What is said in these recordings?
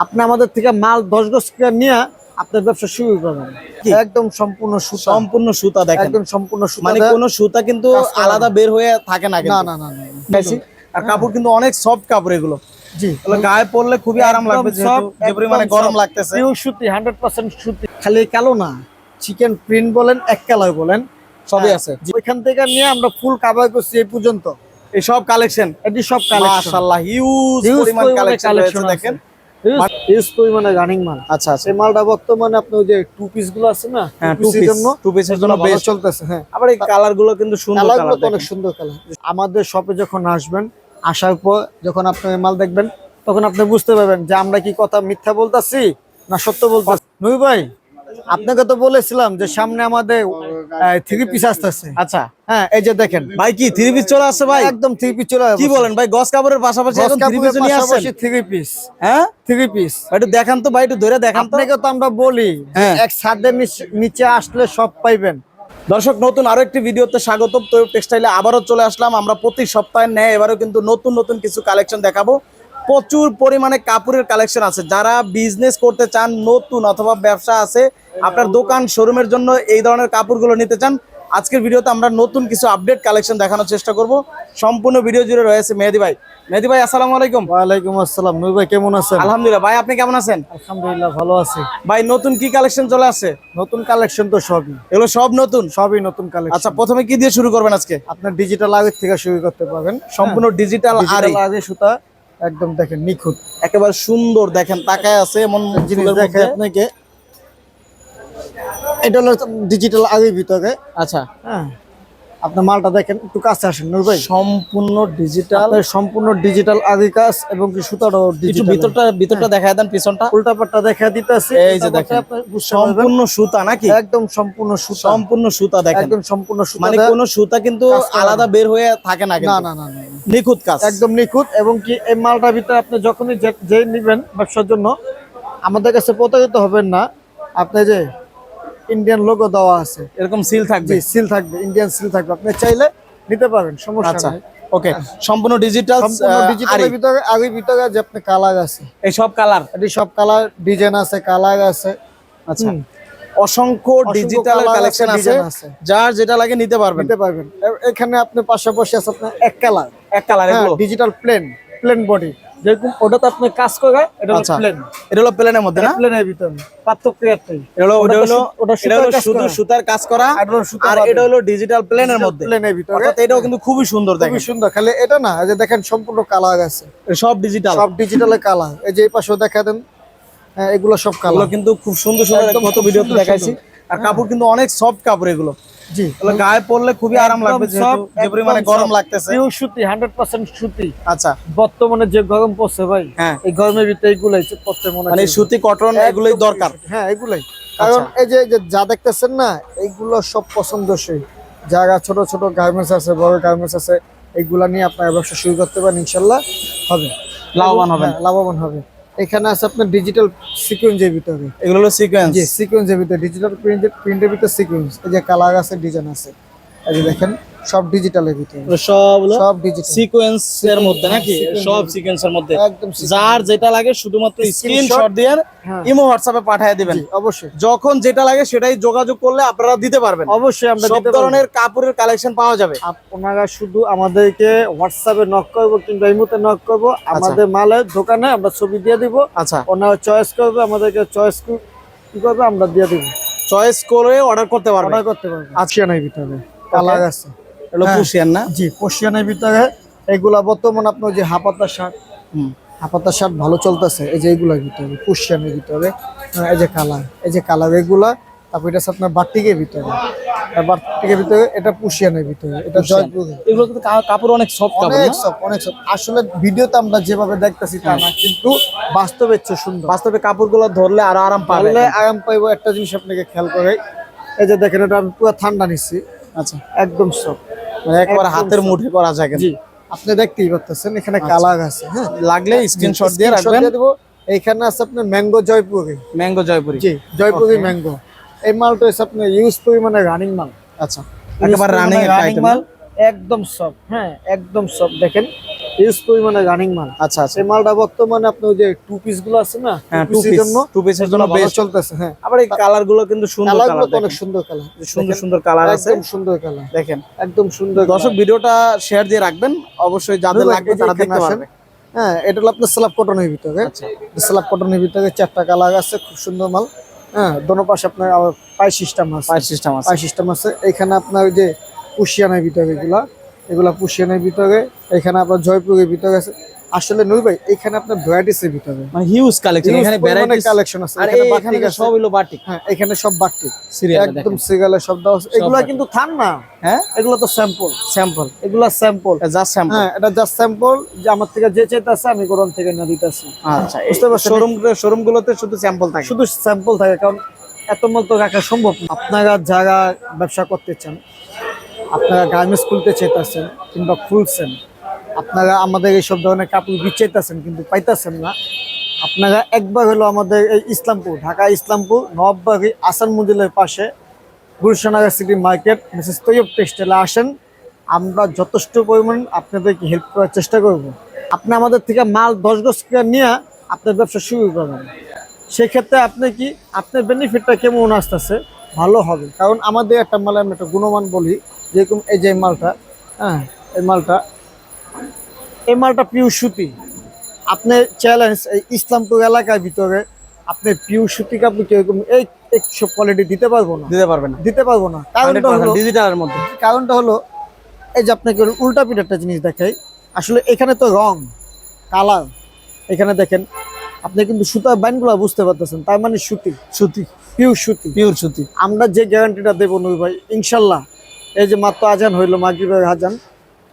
আপনি আমাদের থেকে মাল দশ গজ করে নিয়ে আপনার ব্যবসা শুরু করবেন। একদম সম্পূর্ণ সুতা। সম্পূর্ণ সুতা দেখেন। একদম সম্পূর্ণ সুতা মানে। কোনো সুতা কিন্তু আলাদা বের হয়ে থাকে না না না না আর কাপড় কিন্তু অনেক সফট কাপড় এগুলো। জি। গায়ে পরলে খুবই আরাম লাগবে যে পরিমাণে গরম লাগতেছে। Pure সুতি হান্ড্রেড পার্সেন্ট সুতি। খালি কালো না চিকেন প্রিন্ট বলেন এক কালার বলেন সবই হ্যাঁ, আছে। ওইখান থেকে নিয়ে আমরা ফুল কাভার করছি এই পর্যন্ত। এই সব কালেকশন এটি সব কালেকশন মাশাআল্লাহ হিউজ পরিমাণ কালেকশন রয়েছে দেখেন। হিউজ পরিমাণে রানিং মাল। আচ্ছা আচ্ছা। সেই মালটা বর্তমানে আপনি ওই যে টু পিসগুলো আছে না হ্যাঁ টু piece জন্য টু পিসের জন্য বেশ। চলতেছে হ্যাঁ। আবার এই কালারগুলো কিন্তু সুন্দর কালার অনেক সুন্দর কালার আমাদের শপে যখন আসবেন আসার পর যখন আপনি মাল দেখবেন তখন আপনি বুঝতে পারবেন যে আমরা কি কথা মিথ্যা বলতাছি না সত্য বলতেছি। নই ভাই আপনাকে তো বলেছিলাম যে সামনে আমাদের থ্রি পিস আসতেছে। আচ্ছা। হ্যাঁ এই যে দেখেন। ভাই কি থ্রি পিস চলে আসছে ভাই? একদম থ্রি পিস চলে কি বলেন ভাই গস কাপড়ের পাশাপাশি থ্রি পিস হ্যাঁ? থ্রি পিস একটু দেখান তো ভাই একটু ধরে দেখান আপনাকে তো আমরা বলি হ্যাঁ। এক ছাদের নিচে আসলে সব পাইবেন। দর্শক নতুন আরও একটি ভিডিওতে স্বাগত তো টেক্সটাইলে আবারও চলে আসলাম। আমরা প্রতি সপ্তাহে নেয় এবারও কিন্তু নতুন নতুন কিছু কালেকশন দেখাবো। প্রচুর পরিমাণে কাপড়ের কালেকশন আছে। যারা বিজনেস করতে চান নতুন অথবা ব্যবসা আছে আপনার দোকান শোরুমের জন্য এই ধরনের কাপড়গুলো নিতে চান আজকের ভিডিওতে আমরা নতুন কিছু আপডেট কালেকশন দেখানোর চেষ্টা করব। সম্পূর্ণ ভিডিও জুড়ে রয়েছে মেহেদি ভাই। মেহেদি ভাই আসসালামু আলাইকুম। ওয়ালাইকুম আসসালাম। নই ভাই কেমন আছেন? আলহামদুলিল্লাহ। ভাই আপনি কেমন আছেন? আলহামদুলিল্লাহ ভালো আছি। ভাই নতুন কি কালেকশন চলে আসছে? নতুন কালেকশন তো সবই। এগুলো সব নতুন? সবই নতুন কালেকশন আচ্ছা প্রথমে কি দিয়ে শুরু করবেন আজকে? আপনার ডিজিটাল আগের থেকে শুরু করতে পারবেন। সম্পূর্ণ ডিজিটাল আর আগে সুতা একদম দেখেন নিখুঁত। একেবারে সুন্দর দেখেন তাকায় আছে এমন জিনিস দেখে আপনাকে। এটা হলো ডিজিটাল আগের ভিতরে। আচ্ছা। হ্যাঁ। আপনার মালটা দেখেন একটু কাছে আসেন নূর ভাই। সম্পূর্ণ ডিজিটাল সম্পূর্ণ ডিজিটাল আগে কাজ এবং কি সুতাটাও একটু ভিতরটা ভিতরটা দেখায় দেন পিছনটা। উল্টা পাট্টা দেখা দিতেছি। এই যে দেখেন। সম্পূর্ণ সুতা নাকি? একদম সম্পূর্ণ সুতা। সম্পূর্ণ সুতা দেখেন। একদম সম্পূর্ণ সুতা মানে। কোন সুতা কিন্তু আলাদা বের হয়ে থাকে না না না। নিখুঁত কাজ। একদম নিখুঁত এবং কি এই মালটার ভিতরে আপনি যখনই যে- যে নিবেন ব্যবসার জন্য আমাদের কাছে প্রতারিত হবেন না। আপনি যে ইন্ডিয়ান লোগো দেওয়া আছে। এরকম সিল থাকবে? সিল থাকবে ইন্ডিয়ান সিল থাকবে। আপনি চাইলে নিতে পারেন সমস্যা আচ্ছা নেই। ওকে সম্পূর্ণ ডিজিটাল সম্পূর্ণ ডিজিটালের ভিতরে আগে ভিতরে যে আপনি কালার আছে। এই সব কালার এটি সব কালার ডিজাইন আছে কালার আছে। আচ্ছা। অসংখ্য ডিজিটাল কালেকশন আছে যার যেটা লাগে নিতে পারবেন। নিতে পারবেন। এখানে আপনি পাশাপাশি আছে আপনার এক কালার এক কালার এগুলো? ডিজিটাল প্লেন প্লেন বডি যেরকম ওটাতে আপনি কাজ করে এটা আচ্ছা। প্লেন এটা হলো প্লেনের মধ্যে না? প্লেনের ভিতরে। পার্থক্য একটাই। এটা হলো ওটা হলো ওটা হলো শুধু সুতার কাজ করা আর এটা হলো হলো ডিজিটাল প্লেনের মধ্যে। প্লেনের ভিতরে। অর্থাৎ এটাও কিন্তু খুবই সুন্দর দেখেন। খুবই সুন্দর। খালি এটা না এই যে দেখেন সম্পূর্ণ কালার আছে। সব ডিজিটাল সব ডিজিটালের কালার এই যে এই পাশেও দেখা দেন হ্যাঁ, এগুলো সব কালার কিন্তু খুব সুন্দর সুন্দর কত ভিডিওতে দেখাইছি। আর কাপড় কিন্তু অনেক সফট কাপড় এগুলো। জি। গায়ে পরলে খুবই আরাম লাগবে একদম যে পরিমাণে গরম লাগতেছে। পিওর সুতি হান্ড্রেড পার্সেন্ট সুতি। আচ্ছা। বর্তমানে যে গরম পড়ছে ভাই হ্যাঁ। এই গরমের ভিতরে এগুলাই পড়তে মনে মানে সুতি কটন এগুলোই দরকার। হ্যাঁ এগুলাই। কারণ এই যে যে দেখতেছেন না এইগুলো সব পছন্দসই। যারা ছোট ছোট গার্মেন্টস আছে বড় গার্মেন্টস আছে এইগুলা নিয়ে আপনার ব্যবসা শুরু করতে পারেন ইনশাল্লাহ হবে। লাভবান হবেন। হ্যাঁ, লাভবান হবে এখানে আছে আপনার ডিজিটাল সিকোয়েন্সের ভিতরে। এগুলো হলো সিকোয়েন্স জি সিকোয়েন্সের ভিতরে ডিজিটাল প্রিন্টের প্রিন্টের ভিতরে সিকোয়েন্স এই যে কালার আছে ডিজাইন আছে। এই যে দেখেন। সব ডিজিটালের ভিতরে। সব সব ডিজিটাল সিকোয়েন্স এর মধ্যে নাকি? সব সিকোয়েন্স এর মধ্যে। একদম যার যেটা লাগে শুধুমাত্র স্ক্রিনশট দিয়ে। ইমো হোয়াটসঅ্যাপে পাঠিয়ে দিবেন। অবশ্যই। যখন যেটা লাগে সেটাই যোগাযোগ করলে আপনারা দিতে পারবেন। অবশ্যই আমরা সব ধরনের কাপড়ের কালেকশন পাওয়া যাবে। আপনারা শুধু আমাদেরকে হোয়াটসঅ্যাপে নক করব কিংবা ইমোতে নক করব। আমাদের মালের দোকানে আমরা ছবি দিয়ে দিব। আচ্ছা। ওনারা চয়েস করবে আমাদেরকে চয়েস কি করবে আমরা দিয়ে দিব। চয়েস করে অর্ডার করতে পারবেন অর্ডার করতে পারব। আছিয়ানের ভিতরে। কালার আছে। হ্যাঁ। না? জি ভিতরে এগুলা বর্তমান আপনার যে হাপাতা শার্ট হুম। হাপাতা শার্ট ভালো চলতেছে। এই যে ভিতরে পুষ্যানের ভিতরে হ্যাঁ, এই যে কালার এই যে কালার এগুলা তারপর এটা আছে আপনার বাটিকের ভিতরে। আর বাটিকের ভিতরে এটা পুষ্যানের ভিতরে এটা জয়পুরে এগুলো কিন্তু কাপড় অনেক সফট অনেক আসলে ভিডিওতে আমরা যেভাবে দেখতেছি তা না কিন্তু বাস্তবে সুন্দর। বাস্তবে কাপড়গুলো ধরলে আরও আরাম পাবে। আরাম পাইবো একটা জিনিস আপনাকে খেয়াল করে। এই যে দেখেন এটা আমি পুরো ঠান্ডা নিচ্ছি। আচ্ছা। একদম সব মানে একবার হাতের মুঠে করা যায় জি। আপনি দেখতেই পাচ্ছেন এখানে কালার আছে হ্যাঁ? লাগলে স্ক্রিনশট দিয়ে রাখবেন। দিয়ে দেবো। এইখানে আছে আপনার ম্যাঙ্গো জয়পুরি। ম্যাঙ্গো জয়পুরি। জি জয়পুরি ম্যাঙ্গো। এই মালটা হচ্ছে আপনার ইউজ পরিমাণে রানিং মাল। আচ্ছা। একবার রানিং মাল একদম সব হ্যাঁ একদম সব দেখেন। ইউজ পরিমাণে রানিং মাল। আচ্ছা আচ্ছা। মালটা বর্তমানে আপনি ওই যে টু পিসগুলো আছে না হ্যাঁ টু piece পিস জন্য টু পিসের জন্য বেশ চলতেছে হ্যাঁ। আবার এই কালারগুলো কিন্তু সুন্দর কালার অনেক সুন্দর কালার সুন্দর সুন্দর কালার আছে। একদম সুন্দর কালার দেখেন। একদম সুন্দর দর্শক ভিডিওটা শেয়ার দিয়ে রাখবেন। অবশ্যই যাদের লাগবে তারা দেখতে আসেন। পারবে হ্যাঁ এটা হলো আপনার স্ল্যাব কটনের ভিতরে। আচ্ছা। স্ল্যাব কটনের ভিতরে চারটা কালার আছে খুব সুন্দর মাল। হ্যাঁ দোনো পাশে আপনার পাই সিস্টেম আছে। পাইপ সিস্টেম আছে। পাই সিস্টেম আছে। এখানে আপনার ওই যে পুশিয়ানের ভিতরে এগুলা। এগুলা পুশিয়ানের ভিতরে। এখানে আপনার জয়পুরের ভিতরে আছে। আসলে নুই ভাই এখানে আপনার ভ্যারাইটিস এর ভিতরে। মানে হিউজ কালেকশন এখানে ভ্যারাইটিস কালেকশন আছে। আর এখানে। সব হলো বাটিক হ্যাঁ এখানে সব বাটিক সিরিয়াল একদম সিগালে সব দাও আছে। এগুলা কিন্তু থান না হ্যাঁ? এগুলো তো স্যাম্পল স্যাম্পল এগুলা স্যাম্পল জাস্ট স্যাম্পল হ্যাঁ এটা জাস্ট স্যাম্পল যে আমার থেকে যে চাইতেছে আমি গরম থেকে না দিতেছি। আচ্ছা বুঝতে? শোরুম শোরুম গুলোতে শুধু স্যাম্পল থাকে? শুধু স্যাম্পল থাকে কারণ এত মাল তো রাখা সম্ভব না। আপনারা যারা ব্যবসা করতে চান আপনারা গার্মেন্টস খুলতে চাইতেছেন কিংবা খুলছেন, আপনারা আমাদের এইসব ধরনের কাপড় বিচাইতেছেন কিন্তু পাইতেছেন না। আপনারা একবার হলো আমাদের এই ইসলামপুর, ঢাকা ইসলামপুর, নবাববাড়ি, আসান মন্দিরের পাশে Gulshanagar city market, Mrs Tayyab টেক্সটাইলে আসেন। আমরা যথেষ্ট পরিমাণ আপনাদেরকে হেল্প করার চেষ্টা করব। আপনি আমাদের থেকে মাল দশ গজ করে নিয়ে আপনার ব্যবসা শুরু করবেন। সেক্ষেত্রে আপনি কি, আপনার বেনিফিটটা কেমন আসতেছে? ভালো হবে। কারণ আমাদের একটা মালে আমি একটা গুণমান বলি যেরকম এই যে মালটা হ্যাঁ এই মালটা। এই মালটা পিউর সুতি আপনি চ্যালেঞ্জ এই ইসলামপুর এলাকার ভিতরে আপনি পিউর সুতি কাপড় কীরকম এই সব কোয়ালিটি দিতে পারব না। দিতে পারবে না। দিতে পারব না। কারণটা হলো ডিজিটালের মধ্যে। কারণটা হলো এই যে আপনাকে উল্টা পিঠ একটা জিনিস দেখাই। আসলে এখানে তো রং কালার। এখানে দেখেন আপনি কিন্তু সুতার বাইনগুলো বুঝতে পারতেছেন তার মানে সুতি সুতি পিওর সুতি পিওর সুতি আমরা যে গ্যারান্টিটা দেবো নুর ভাই ইনশাল্লাহ। এই যে মাত্র আজান হইল মাগরিবের আজান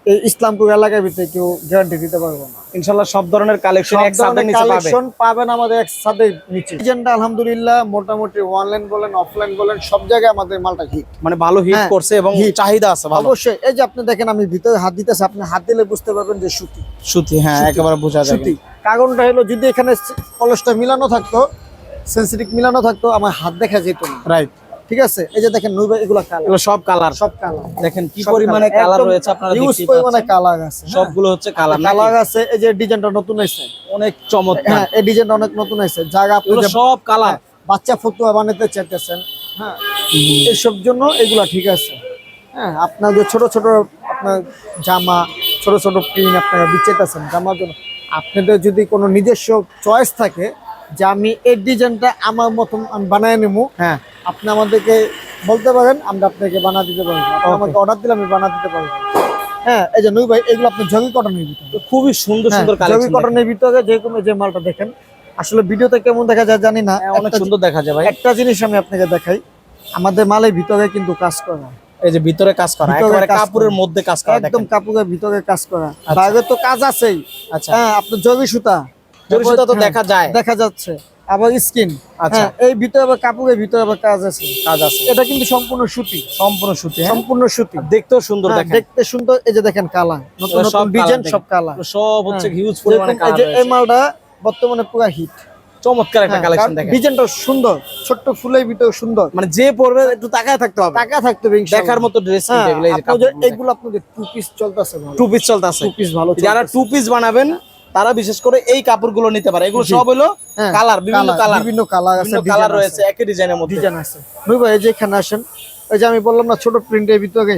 এই ইসলামপুর এলাকার ভিতরে কেউ গ্যারান্টি দিতে পারব না। ইনশাআল্লাহ সব ধরনের কালেকশন এক সাথে নিচে পাবে। কালেকশন পাবেন আমাদের এক সাথে নিচে। ডিজাইনটা আলহামদুলিল্লাহ মোটামুটি অনলাইন বলেন অফলাইন বলেন সব জায়গায় আমাদের মালটা হিট মানে ভালো হিট হ্যাঁ, করছে এবং চাহিদা আছে ভালো। অবশ্যই এই যে আপনি দেখেন আমি ভিতরে হাত দিতেছি আপনি হাত দিলে বুঝতে পারবেন যে সুতি। সুতি হ্যাঁ একেবারে বোঝা যায় সুতি। কারণটা হলো যদি এখানে কলসটা মিলানো থাকতো সেন্সিটিভ মিলানো থাকতো আমার হাত দেখা যেত না। রাইট ঠিক আছে? এই যে দেখেন নুই ভাই এগুলো কালার এগুলো সব কালার সব কালার দেখেন কি পরিমাণে কালার রয়েছে আপনারা পরিমাণে কালার আছে সবগুলো হচ্ছে কালার কালার আছে এই যে ডিজাইনটা নতুন হয়েছে। অনেক চমৎকার। হ্যাঁ এই ডিজাইনটা অনেক নতুন হয়েছে। জায়গা আপনি সব কালার বাচ্চা ফতুয়া বানাতে চাইতেছেন হ্যাঁ। এইসব জন্য এগুলা ঠিক আছে। হ্যাঁ আপনার যে ছোট ছোট আপনার জামা ছোট ছোট প্রিন্ট আপনারা বিচেতেছেন জামার জন্য। আপনাদের যদি কোনো নিজস্ব চয়েস থাকে যে আমি এই ডিজাইনটা আমার মতন আমি বানায় নেব হ্যাঁ। আপনি আমাদেরকে বলতে পারেন আমরা আপনাকে বানা দিতে পারব। আপনি আমাকে অর্ডার দিলে আমি বানা দিতে পারব। হ্যাঁ এই যে নুই ভাই এগুলো আপনি জগি কটনের ভিতরে। খুবই সুন্দর সুন্দর হ্যাঁ, জগি কটনের ভিতরে যেরকম যে মালটা দেখেন। আসলে ভিডিওতে কেমন দেখা যায় জানি না। অনেক সুন্দর দেখা যায় ভাই। একটা জিনিস আমি আপনাকে দেখাই। আমাদের মালের ভিতরে কিন্তু কাজ করা। এই যে ভিতরে কাজ করা ভিতরে একেবারে কাপড়ের মধ্যে কাজ করা একদম কাপড়ের ভিতরে কাজ করা। আচ্ছা। বাইরে তো কাজ আছেই। আচ্ছা। হ্যাঁ আপনার জরি সুতা। সুতা তো হ্যাঁ, দেখা যায়। দেখা যাচ্ছে। আবার স্কিন। আচ্ছা। হ্যাঁ এই ভিতরে আবার কাপড়ের ভিতরে আবার কাজ আছে। কাজ আছে। এটা কিন্তু সম্পূর্ণ সুতি। সম্পূর্ণ সুতি হ্যাঁ? সম্পূর্ণ সুতি। দেখতেও সুন্দর হ্যাঁ, দেখেন। দেখতে সুন্দর। এই যে দেখেন কালা নতুন নতুন ডিজাইন সব কালা সব হচ্ছে হিউজ পরিমাণে এই যে এই মালটা বর্তমানে পুরো হিট চমৎকার একটা কালেকশন দেখেন। ডিজাইনটা সুন্দর ছোট্ট ফুলের ভিতরে সুন্দর। মানে যে পরবে একটু তাকায় থাকতে হবে। টাকা থাকতে হবে দেখার মতো ড্রেস কিন্তু এগুলো আপনাদের টু পিস চলতেছে টু পিস চলতেছে। টু পিস ভালো যারা। টু পিস বানাবেন তারা বিশেষ করে এই কাপড়গুলো নিতে পারে। এগুলো সব হলো কালার বিভিন্ন কালার বিভিন্ন কালার আছে কালার রয়েছে একই ডিজাইনের মধ্যে। ডিজাইন আছে। নই ভাই এই যে এখানে আসেন এই যে আমি বললাম না ছোট প্রিন্টের ভিতরে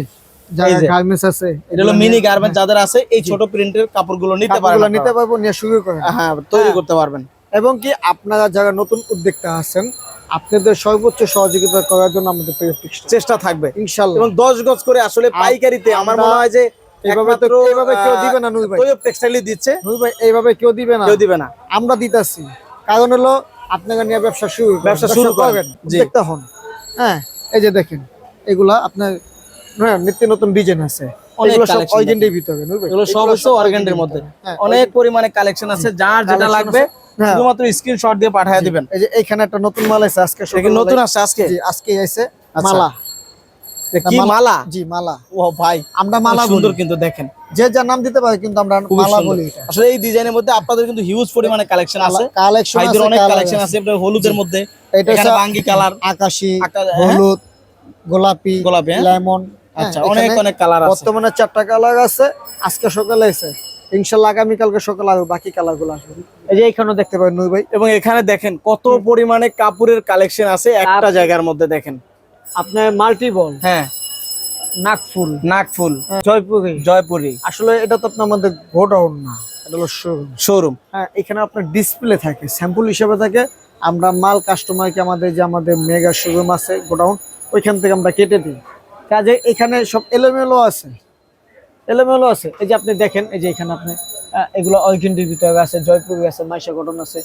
যারা এই যে। গার্মেন্টস আছে এটা হলো মিনি গার্মেন্ট যাদের আছে এই ছোট প্রিন্টের কাপড়গুলো নিতে পারেন নিতে পারব নিয়ে শুরু করেন। হ্যাঁ তৈরি হ্যাঁ। করতে পারবেন। এবং কি আপনারা যারা নতুন উদ্যোক্তা আছেন আপনাদের সর্বোচ্চ সহযোগিতা করার জন্য আমাদের চেষ্টা থাকবে। ইনশাল্লাহ। এবং দশ গজ করে আসলে পাইকারিতে আমার মনে হয় যে এইভাবে তো এইভাবে কেউ দিবে না নুই ভাই তৈয়ব টেক্সটাইলই দিচ্ছে। নুই ভাই এইভাবে কেউ দিবে না। কেউ দিবে না। আমরা দিতেছি। কারণ হলো আপনাকে নিয়ে ব্যবসা শুরু ব্যবসা শুরু জি। উদ্যোক্তা হন। হ্যাঁ এই যে দেখেন এগুলা আপনার হ্যাঁ নিত্য নতুন ডিজাইন আছে। অনেক হ্যাঁ, পরিমাণে কালেকশন আছে যার যেটা লাগবে। হ্যাঁ। শুধুমাত্র স্ক্রিনশট দিয়ে পাঠিয়ে দিবেন। এই যে এখানে একটা নতুন মাল আছে আজকে নতুন আসছে আজকে? আচ্ছা। মালা। কি মালা- জি মালা। ও ভাই আমরা মালা সুন্দর কিন্তু দেখেন। যে যার নাম দিতে পারে কিন্তু আমরা মালা বলি আসলে এই ডিজাইনের মধ্যে আপনাদের কিন্তু হিউজ পরিমাণে কালেকশন আছে। কালেকশন ভাইদের অনেক কালেকশন আছে। আপনার হলুদের মধ্যে। এটা হচ্ছে বাঙ্গি কালার আকাশি হ্যাঁ? হলুদ গোলাপি গোলাপি, হ্যাঁ? লেমন আচ্ছা অনেক অনেক কালার আছে। বর্তমানে চারটা কালার আছে আজকে সকালে এসে। ইনশাল্লাহ আগামীকালকে সকালে আরও বাকি কালারগুলো আসবে। এই যে এখানেও দেখতে পাবেন নুই ভাই। এবং এখানে দেখেন কত পরিমাণে কাপড়ের কালেকশন আছে একটা জায়গার মধ্যে দেখেন। আপনার মাল্টিবল হ্যাঁ। নাকফুল নাকফুল জয়পুরি। জয়পুরি। আসলে এটা তো আপনার আমাদের গোডাউন না এটা হলো শোরুম শোরুম হ্যাঁ এখানে আপনার ডিসপ্লে থাকে স্যাম্পল হিসেবে থাকে। আমরা মাল কাস্টমারকে আমাদের যে আমাদের মেগা শোরুম আছে গোডাউন ওইখান থেকে আমরা কেটে দিই। কাজে এখানে সব এলোমেলো আছে। এলোমেলো আছে। এই যে আপনি দেখেন এই যে এখানে আপনি এগুলো ভিতরে আছে জয়পুরি আছে মাইশা কটন আছে।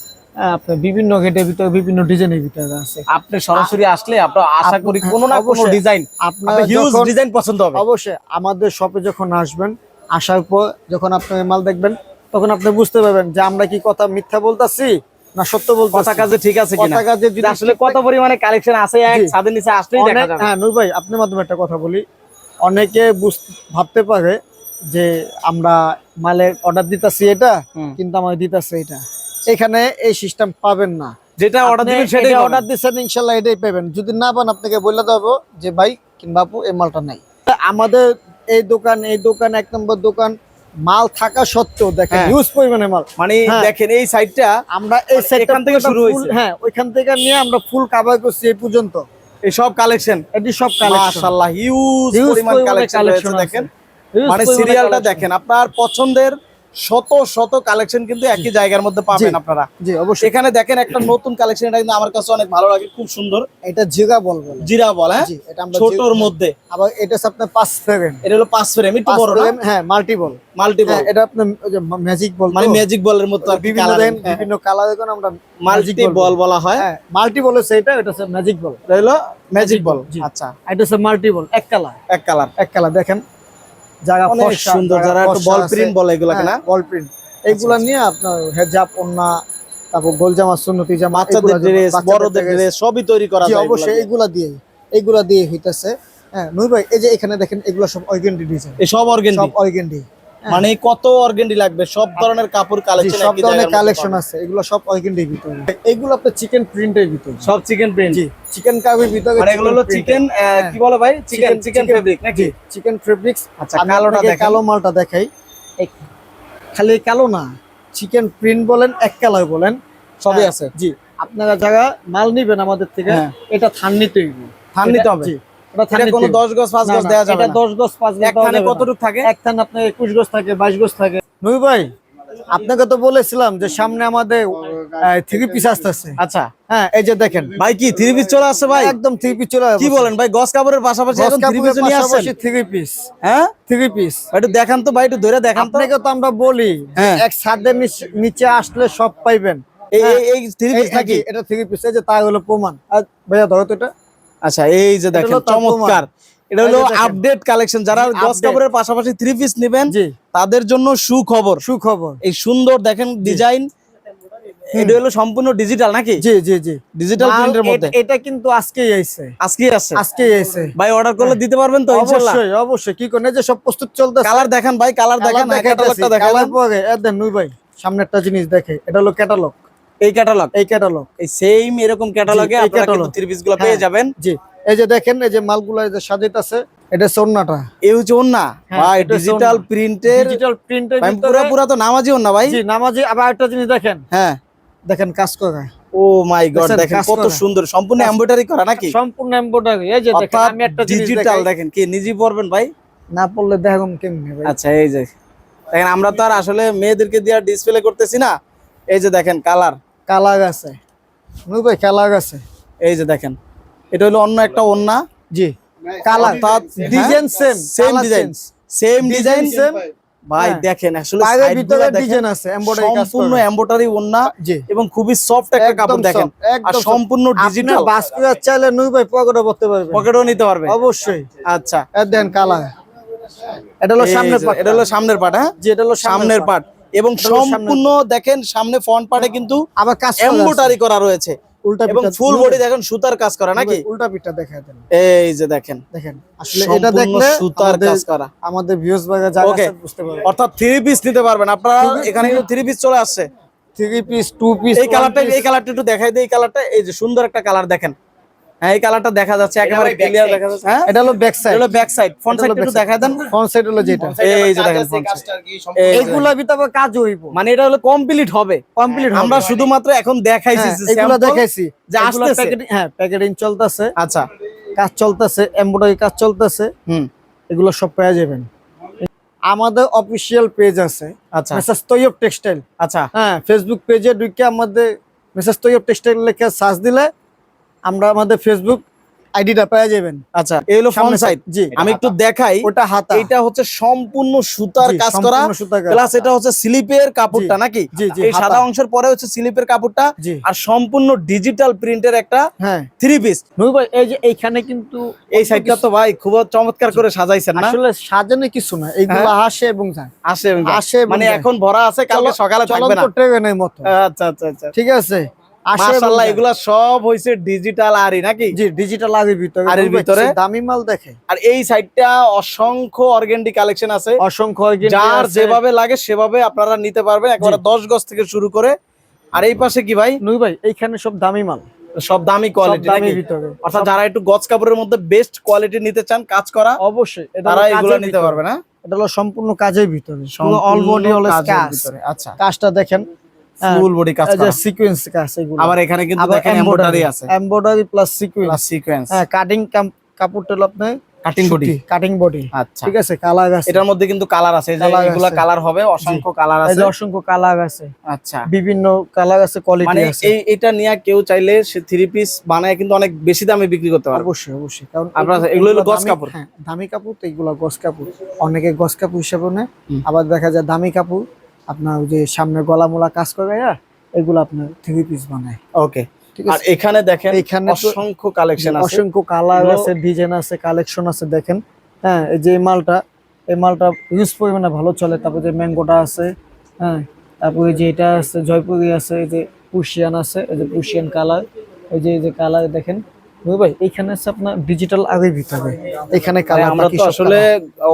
আপনার বিভিন্ন গেটের ভিতরে বিভিন্ন ডিজাইনের ভিতরে আছে। আপনি সরাসরি আসলে আপনার আশা করি কোনো না কোনো ডিজাইন আপনার হিউজ ডিজাইন পছন্দ হবে। অবশ্যই আমাদের শপে যখন আসবেন আসার পর যখন আপনি মাল দেখবেন তখন আপনি বুঝতে পারবেন যে আমরা কি কথা মিথ্যা বলতাছি না সত্য বলতে কথা কাজে ঠিক আছে কিনা? কথা কাজে যদি আসলে কত পরিমাণে কালেকশন আছে এক। ছাদের নিচে আসলেই দেখা যাবে। হ্যাঁ নূর ভাই আপনার মাধ্যমে একটা কথা বলি। অনেকে বুঝ- ভাবতে পারে যে আমরা মালের অর্ডার দিতেছি এটা কিন্তু আমার দিতেছে এটা। এখানে এই সিস্টেম পাবেন না। যেটা অর্ডার দিবেন সেটাই অর্ডার দিচ্ছেন ইনশাল্লাহ এটাই পাবেন। যদি না পান আপনাকে বলে দেবো যে ভাই কিংবা আপু এই মালটা নাই। আমাদের এই দোকান এই দোকান এক নম্বর দোকান মাল থাকা সত্ত্বেও দেখেন হ্যাঁ। হিউজ পরিমাণে মাল। মানে হ্যাঁ। দেখেন এই সাইডটা আমরা এই মানে সেটটা এখান থেকে শুরু হয়েছে। হ্যাঁ ওইখান থেকে নিয়ে আমরা ফুল কাভার করছি এই পর্যন্ত। এই সব কালেকশন এটি সব কালেকশন মাশাআল্লাহ হিউজ পরিমাণ কালেকশন। দেখেন। মানে সিরিয়ালটা দেখেন আপনার পছন্দের শত শত কালেকশন কিন্তু একই জায়গার মধ্যে পাবেন আপনারা। জি অবশ্যই। এখানে দেখেন একটা নতুন কালেকশন এটা কিন্তু আমার কাছে অনেক ভালো লাগে খুব সুন্দর। এটা জিগা বল বলে। জিরা বল হ্যাঁ? জি এটা আমরা ছোটর মধ্যে। আবার এটা আপনার পাঁচ সেকেন্ড এটা হলো পাঁচ ফ্রেম একটু বড় না? হ্যাঁ মাল্টি বল মাল্টি বল এটা আপনার ম্যাজিক বল মানে ম্যাজিক বলের মতো আর বিভিন্ন দেন বিভিন্ন কালার দেখুন আমরা মাল্টি বল। বলা হয়। হ্যাঁ মাল্টি বল হচ্ছে এটা ম্যাজিক বল এটা হলো ম্যাজিক বল আচ্ছা। এটা হচ্ছে মাল্টি বল এক কালার এক কালার এক কালার দেখেন। জায়গা অনেক সুন্দর যারা একটু বল প্রিন্ট বলে এগুলোকে না? হ্যাঁ, বল প্রিন্ট। এইগুলা নিয়ে আপনার হেজাব ওন্না তারপর গোলজামা সুন্নতি জামা বাচ্চাদের ড্রেস বড়দের ড্রেস সবই তৈরি করা যায় অবশ্যই এগুলা এগুলা দিয়ে এগুলা দিয়ে হইতাছে। হ্যাঁ নুই ভাই এই যে এখানে দেখেন এগুলা সব অর্গেন্ডি ডিজাইন। এই সব অর্গেন্ডি? সব অর্গেন্ডি। মানে কত অর্গেন্ডি লাগবে? সব ধরনের কাপড় কালেকশন সব ধরনের কালেকশন আছে। এগুলো সব অর্গেন্ডির ভিতরে। এগুলো আপনার চিকেন প্রিন্টের ভিতরে। সব চিকেন প্রিন্ট চিকেন কাবের ভিতরে মানে এগুলো হলো চিকেন কি বলে ভাই? চিকেন চিকেন ফেব্রিক নাকি? চিকেন ফেব্রিক্স আচ্ছা কালোটা দেখেন। কালো মালটা দেখাই। খালি কালো না চিকেন প্রিন্ট বলেন এক কালার বলেন সবই হ্যাঁ, আছে। জি। আপনারা যারা মাল নিবেন আমাদের থেকে হ্যাঁ। এটা থান নিতে থান নিতে হবে। জি। এটা কোনো 10 গজ 5 গজ না, যাবে এটা 10 গজ 5 গজ এক থানে থাকে? এক থান আপনার 21 গজ থাকে 22 গজ থাকে। নই ভাই আপনাকে তো বলেছিলাম যে সামনে আমাদের থ্রি পিস আসতেছে। আচ্ছা। হ্যাঁ এই যে দেখেন। ভাই কি থ্রি পিস চলে আসছে ভাই? একদম থ্রি পিস চলে কি বলেন ভাই গস কাপড়ের পাশাপাশি এখন থ্রি পিস নিয়ে থ্রি পিস হ্যাঁ? থ্রি পিস একটু দেখান তো ভাই একটু ধরে দেখান তো। আপনাকে তো আমরা বলি হ্যাঁ। এক ছাদের নিচ- নিচে আসলে সব পাইবেন। এই হ্যাঁ। এই- থ্রি এই- পিস নাকি? এটা থ্রি পিস এই যে তাই হলো প্রমাণ। আর ভাইয়া ধরো তো এটা। আচ্ছা এই যে দেখেন চমৎকার। এটা হলো। আপডেট কালেকশন যারা গস কাপড়ের পাশাপাশি থ্রি পিস নেবেন তাদের জন্য সুখবর। সুখবর। এই সুন্দর দেখেন ডিজাইন এটা হলো সম্পূর্ণ ডিজিটাল নাকি? জি জি জি। ডিজিটাল প্রিন্টের মধ্যে। এটা- কিন্তু আজকেই আইছে। আজকে আছে? আজকেই আইছে। ভাই অর্ডার করলে দিতে পারবেন তো ইনশাআল্লাহ অবশ্যই অবশ্যই। কি করেন যে সব প্রস্তুত চলতেছে। কালার দেখান ভাই কালার দেখান ক্যাটালগটা দেখান। কালার পরে এ দেন নুই ভাই সামনে একটা জিনিস দেখে। এটা হলো ক্যাটালগ এই ক্যাটালগ এই ক্যাটালগ এই সেম এরকম ক্যাটালগে আপনারা কিন্তু catalog। থ্রি পিসগুলো পেয়ে হ্যাঁ। যাবেন। জি এই যে দেখেন এই যে মালগুলো এই যে সাজাইতাছে এটা সোনাটা এই হচ্ছে ওন্না ভাই ডিজিটাল প্রিন্টের ডিজিটাল প্রিন্টের পুরো পুরো তো নামাজি ওন্না ভাই। জি নামাজি। আবার একটা জিনিস দেখেন। হ্যাঁ। দেখেন কাজ করা। ও মাই গড দেখেন কত সুন্দর। সম্পূর্ণ এমব্রয়ডারি করা নাকি? সম্পূর্ণ এমব্রয়ডারি এই যে দেখেন আমি একটা ডিজিটাল দেখেন কি নিজে পড়বেন ভাই? না পড়লে দেখুন কেমনে ভাই। আচ্ছা এই যে। দেখেন আমরা তো আর আসলে মেয়েদেরকে দিয়ে ডিসপ্লে করতেছি না। এই যে দেখেন কালার। কালার আছে নুই ভাই কালার আছে এই যে দেখেন এটা হলো অন্য একটা ওন্না জি। কালার অর্থাৎ design same same design same design same ভাই হ্যাঁ। দেখেন আসলে ভিতরে ডিজাইন আছে এমব্রয়ডারি কাজ সম্পূর্ণ এমব্রয়ডারি ওন্না এবং খুবই সফট একটা কাপড় দেখেন। আর সম্পূর্ণ ডিজিটাল বাস্কুলার চাইলে নুই ভাই পকেটে পড়তে পারবেন। পকেটও নিতে পারবে অবশ্যই। আচ্ছা। এর দেন কালার। এটা হলো সামনের পাট এটা হলো সামনের পাট হ্যাঁ? জি এটা হলো সামনের পাট। এবং সম্পূর্ণ দেখেন সামনে ফ্রন্ট পাটে কিন্তু আবার কাজ এমব্রয়ডারি করা রয়েছে। উল্টা এবং ফুল বডি দেখেন সুতার কাজ করা নাকি? উল্টা পিঠটা দেন। এই যে দেখেন দেখেন আসলে এটা দেখলে সুতার কাজ করা। আমাদের ভিউজ বাগা যা আছে বুঝতে পারবেন অর্থাৎ থ্রি পিস নিতে পারবেন। আপনারা এখানে কিন্তু থ্রি পিস চলে আসছে। থ্রি পিস টু পিস এই কালারটা এই কালারটা একটু দেখাই দেই এই কালারটা এই যে সুন্দর একটা কালার দেখেন। হ্যাঁ এই কালারটা দেখা যাচ্ছে একেবারে ক্লিয়ার দেখা যাচ্ছে হ্যাঁ? এটা হলো ব্যাক সাইড এটা হলো ব্যাক সাইড ফ্রন্ট সাইড একটু back দেখা দেন। ফ্রন্ট সাইড হলো যেটা। এই যে দেখেন ভিতরে কাজ হইব। মানে এটা হলো কমপ্লিট হবে। কমপ্লিট আমরা শুধুমাত্র এখন দেখাইছি যে এগুলো। দেখাইছি। যে আসতেছে। হ্যাঁ প্যাকেটিং চলতেছে। আচ্ছা। কাজ চলতেছে এমব্রয়ডারি কাজ চলতেছে। হুম। এগুলো সব পেয়ে যাবেন। আমাদের অফিসিয়াল পেজ আছে। আচ্ছা। মেসেজ তৈয়ব টেক্সটাইল আচ্ছা। হ্যাঁ ফেসবুক পেজে ঢুকে আমাদের মেসেজ তৈয়ব টেক্সটাইল লেখা সার্চ দিলে আমরা আমাদের ফেসবুক আইডিটা পেয়ে যাবেন। আচ্ছা এই হলো ফ্রন্ট সামনে সাইড জি। আমি একটু দেখাই ওটা হাতা। এটা হচ্ছে সম্পূর্ণ সুতার কাজ করা। প্লাস এটা হচ্ছে স্লিপের কাপড়টা নাকি? জি, জি, এই সাদা অংশের পরে হচ্ছে স্লিপের কাপড়টা আর সম্পূর্ণ ডিজিটাল প্রিন্টের একটা হ্যাঁ। থ্রি পিস নূর ভাই এই যে এইখানে কিন্তু এই সাইডটা তো ভাই খুব চমৎকার করে সাজাইছেন না? আসলে সাজানো কিছু না এইগুলো হ্যাঁ। আসে এবং যায়। আসে এবং যায়। আসে মানে এখন ভরা আছে কালকে সকালে থাকবে না। চলন্ত ট্রেনের মতো। আচ্ছা আচ্ছা আচ্ছা। ঠিক আছে? মাশাআল্লাহ এগুলা সব হইছে ডিজিটাল আরই নাকি? জি ডিজিটাল আরির ভিতরে। আরির ভিতরে? দামি মাল দেখে। আর এই সাইডটা অসংখ্য অর্গেন্ডি কালেকশন আছে। অসংখ্য organdy যার যেভাবে লাগে সেভাবে আপনারা নিতে পারবেন। একেবারে গজ থেকে শুরু করে। আর এই পাশে কি ভাই? নূর ভাই এইখানে সব দামি মাল। সব দামি কোয়ালিটি নাকি? অর্থাৎ যারা একটু গজ কাপড়ের মধ্যে বেস্ট কোয়ালিটি নিতে চান কাজ করা অবশ্যই তারা এগুলো নিতে পারবে না? এটা হলো সম্পূর্ণ কাজের ভিতরে। অল বডি হলো কাজ আচ্ছা। কাজটা দেখেন ফুল বডি কাজ করা। সিকোয়েন্স কাজ এগুলো। আবার এখানে কিন্তু দেখেন এমব্রয়ডারি আছে। Embroidery plus sequence plus sequence হ্যাঁ কাটিং কাপড়টা আপনার কাটিং বডি কাটিং বডি আচ্ছা। ঠিক আছে কালার আছে। এটার মধ্যে কিন্তু কালার আছে। যে Colour এগুলা কালার হবে অসংখ্য কালার আছে। অসংখ্য কালার আছে। আচ্ছা। বিভিন্ন কালার আছে কোয়ালিটি মানে আছে। এই এটা নিয়ে কেউ চাইলে সে থ্রি পিস বানায় কিন্তু অনেক বেশি দামে বিক্রি করতে পারবে। অবশ্যই অবশ্যই। কারণ আপনার এগুলো- হলো দামি- কাপড়। হ্যাঁ দামি কাপড় তো এগুলো গস কাপড়। অনেকে গস কাপড় হিসাবে নেয়। আবার দেখা যায় দামি কাপড় আপনার ওই যে সামনে গলা মোলা কাজ করে এগুলো আপনার থ্রি পিস বানায়। ওকে আর এখানে দেখেন এখানে অসংখ্য কালেকশন আছে। অসংখ্য কালার আছে ডিজাইন আছে কালেকশন আছে দেখেন। হ্যাঁ এই যে মালটা এই মালটা ইউজ পরিমাণে ভালো চলে। তারপর যে ম্যাঙ্গোটা আছে হ্যাঁ তারপরে যে এটা আছে জয়পুরি আছে এই যে পুশিয়ান আছে এই যে পুশিয়ান কালার এই যে এই যে কালার দেখেন। ভাই এইখানে আছে আপনার ডিজিটাল আগের ভিতরে এখানে কালার আমরা তো আসলে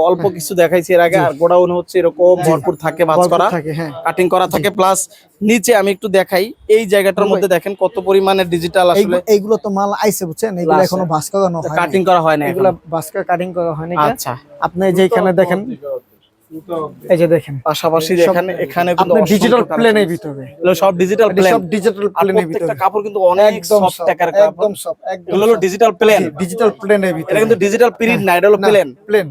অল্প কিছু দেখাইছি এর আগে আর গোডাউন হচ্ছে এরকম ভরপুর থাকে ভাঁজ করা। হ্যাঁ। কাটিং করা থাকে প্লাস নিচে আমি একটু দেখাই। এই জায়গাটার মধ্যে দেখেন কত পরিমাণে ডিজিটাল আসলে। এইগুলো- তো মাল আইছে বুঝছেন? এগুলো। এখনও ভাস করানো হয় কাটিং করা হয় না এগুলো ভাস্কার কাটিং করা হয়নি আচ্ছা। আপনি যে এখানে দেখেন এই যে দেখেন। পাশাপাশি এখানে এখানে কিন্তু ডিজিটাল প্লেনের। ভিতরে। সব ডিজিটাল প্লেন সব ডিজিটাল প্লেনের প্রত্যেকটা কাপড় কিন্তু অনেক সফট টাকার কাপড়। একদম একদম হলো ডিজিটাল প্লেন ডিজিটাল প্লেনের ভিতরে এটা কিন্তু ডিজিটাল প্রিন্ট না এটা হলো প্লেন প্লেন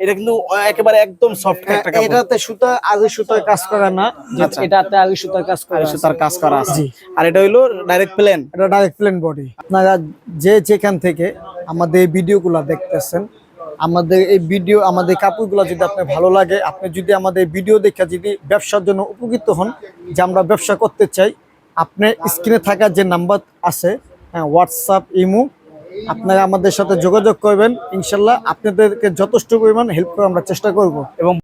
এটা কিন্তু একেবারে একদম সফট একটা কাপড়। এটাতে সুতা আগে সুতার কাজ করা না। আচ্ছা। এটাতে আগে সুতার কাজ করা আর আছে। তার কাজ করা আছে। আর এটা হলো ডাইরেক্ট প্লেন এটা ডাইরেক্ট প্লেন বডি আপনারা যে যেখান থেকে আমাদের এই ভিডিওগুলো দেখতেছেন আমাদের এই ভিডিও, আমাদের কাপড়গুলো যদি আপনার ভালো লাগে, আপনি যদি আমাদের ভিডিও দেখে যদি ব্যবসার জন্য উপকৃত হন, যে আমরা ব্যবসা করতে চাই, আপনি স্ক্রিনে থাকা যে নাম্বার আছে হ্যাঁ হোয়াটসঅ্যাপ ইমো আপনারা আমাদের সাথে যোগাযোগ করবেন। ইনশাল্লাহ আপনাদেরকে যথেষ্ট পরিমাণ হেল্প করার আমরা চেষ্টা করব। এবং